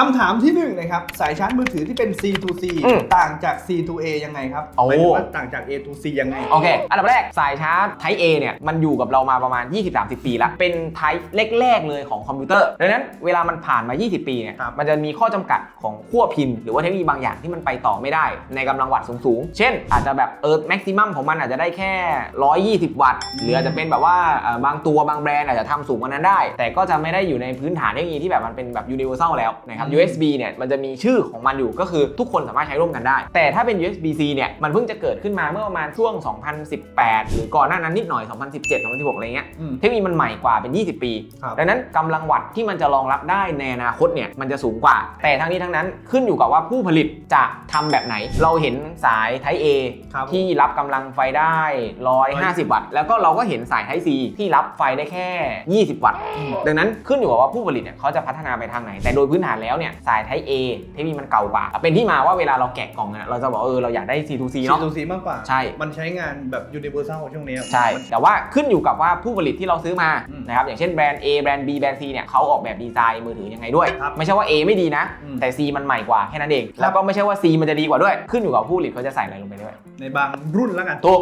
คำถามที่หนึ่งนะครับ สายชาร์จมือถือที่เป็น C to C อืม ต่างจาก C to A ยังไงครับโอ้ หมายถึงว่าต่างจาก A to C ยังไง โอเค อันดับแรกสายชาร์จ Type A เนี่ย มันอยู่กับเรามาประมาณ 20-30 ปีแล้วเป็น Type แรก ๆ เลยของคอมพิวเตอร์ ดังนั้นเวลามันผ่านมา 20 ปีเนี่ย ครับมันจะมีข้อจำกัดของขั้วพิมพ์ หรือว่าเทคโนโลยีบางอย่างที่มันไปต่อไม่ได้ ในกำลังวัตต์สูง ๆ เช่น อาจจะแบบเออแม็กซิมัมของมันอาจจะได้แค่ 120 วัตต์ หรืออาจจะเป็นแบบว่าเอ่อบางตัวบางแบรนด์อาจจะทำสูงกว่านั้นได้ แต่ก็จะไม่ได้อยู่ในพื้นฐานเทคโนโลยีที่แบบมันเป็นแบบ universal แล้วนะครับอืม USB เนี่ยมันจะมีชื่อของมันอยู่ก็คือทุกคนสามารถใช้ร่วมกันได้ แต่ถ้าเป็น USB-C เนี่ยมันเพิ่งจะเกิดขึ้นมาเมื่อประมาณช่วง 2018 หรือก่อนหน้านั้นนิดหน่อย 2017 2016 อะไรเงี้ยอืมเทคโนโลยีมันใหม่กว่าเป็น 20 ปีครับดังนั้นกำลังวัตต์ที่มันจะรองรับได้ในอนาคตเนี่ยมันจะสูงกว่า แต่ทั้งนี้ทั้งนั้นขึ้นอยู่กับว่าผู้ผลิตจะทำแบบไหน เราเห็นสาย Type A ครับที่รับกำลังไฟได้ 150 วัตต์ แล้วก็เราก็เห็นสาย Type C ที่รับไฟได้แค่ 20 วัตต์อืมดังนั้นขึ้นอยู่กับว่าผู้ผลิตเนี่ยเขาจะพัฒนาไปทางไหน แต่โดยพื้นฐานแล้วเนี่ยสาย Type A เทคโนโลยีมันเก่ากว่า เป็นที่มาว่าเวลาเราแกะกล่องเนี่ยเราจะบอกเออเราอยากได้ C2C C เนาะ to C มากกว่าใช่ มันใช้งานแบบ universal ช่วงนี้ใช่ แต่ว่าขึ้นอยู่กับว่าผู้ผลิตที่เราซื้อมาอืมนะครับอย่างเช่นแบรนด์ A แบรนด์ B แบรนด์ C เนี่ยเขาออกแบบดีไซน์มือถือยังไงด้วยครับไม่ใช่ว่า A ไม่ดีนะอืมแต่ C มันใหม่กว่าแค่นั้นเองครับแล้วก็ไม่ใช่ว่า C มันจะดีกว่าด้วย ขึ้นอยู่กับผู้ผลิตเขาจะใส่อะไรลงไปด้วยในบางรุ่นแล้วกันถูก